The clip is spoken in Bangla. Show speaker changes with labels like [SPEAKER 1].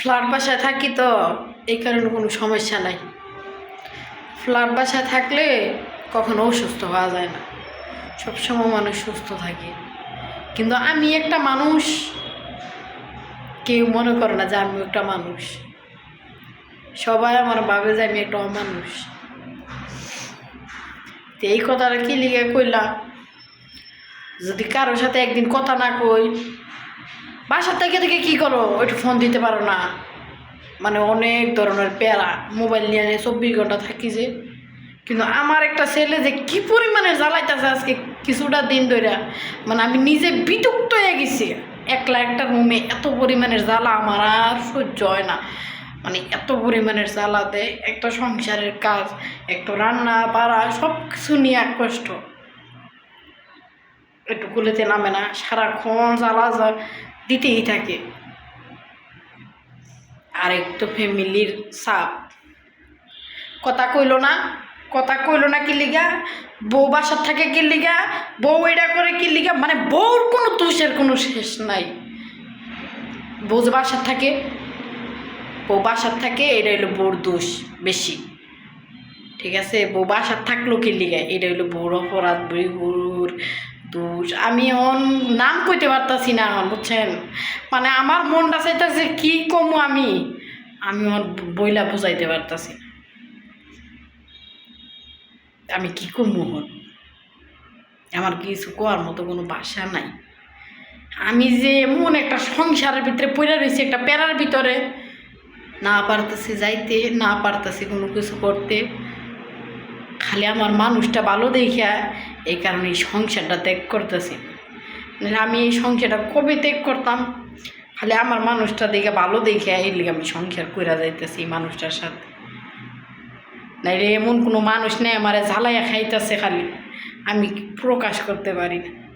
[SPEAKER 1] ফ্ল্যাট বাসায় থাকি তো, এই কারণে কোনো সমস্যা নাই। ফ্ল্যাট বাসায় থাকলে কখনো অসুস্থ হওয়া যায় না। সবসময় মানুষ সুস্থ থাকে। কিন্তু আমি একটা মানুষ, কেউ মনে করে না যে আমি একটা মানুষ। সবাই আমার ভাবে যে আমি একটা অমানুষ। তো এই কথাটা কি লিগে কইলাম যদি কারোর সাথে একদিন কথা না কই বাসার থেকে থেকে কী করো? একটু ফোন দিতে পারো না। মানে অনেক ধরনের প্যারা। মোবাইল নিয়ে নিয়ে চব্বিশ ঘণ্টা থাকি যে। কিন্তু আমার একটা ছেলে যে কি পরিমাণে জ্বালাইতেছে আজকে কিছুটা দিন ধরে মানে আমি নিজে বিটুক্ত হয়ে গেছি। একলা একটা রুমে এত পরিমাণের জ্বালা আমার আর সহ্য হয় না। মানে এত পরিমাণের জ্বালা দেয়। একটা সংসারের কাজ, একটু রান্না বাড়া সব কিছু নিয়ে এক কষ্ট। একটু কুলেতে নামে না। সারাক্ষণ জ্বালা যা দিতেই থাকে। আর একটু ফ্যামিলির সাপ। কথা কইলো না, কথা কইলো না কি লিগা? বউ বাসার থাকে কি লিগা? বউ এটা করে কি লিগা? মানে বউর কোনো তুষের কোনো শেষ নাই। বউ যে বাসার থাকে, বউ বাসার থাকে, এটা হলো বউর দোষ বেশি। ঠিক আছে? বউ বাসার থাকল কি লিগা? এটা হলো বউর অপরাধ বউর দোষ, আমি অন নাম কইতে পারতাছি না এখন, বুঝছেন? মানে আমার মনটা চাইতেছে, কি কমু আমি? আমি ওর বইলা বুঝাইতে পারতাছি না। আমি কি কমু হন আমার কিছু কোয়ার মতো কোনো বাসা নাই। আমি যে এমন একটা সংসারের ভিতরে পড়ে রয়েছি একটা প্যারার ভিতরে, না পারতেছি যাইতে, না পারতেছি কোনো কিছু করতে। খালি আমার মানুষটা ভালো দেখা এই কারণে এই সংসারটা ত্যাগ করতেছি। আমি এই সংসারটা কবে ত্যাগ করতাম? খালি আমার মানুষটা দেখে, ভালো দেখে, এই লিগে আমি সংসার কইরা যাইতেছি মানুষটার সাথে। নাইলে এমন কোনো মানুষ নেই আমার ঝালাইয়া খাইতেছে খালি। আমি প্রকাশ করতে পারি না।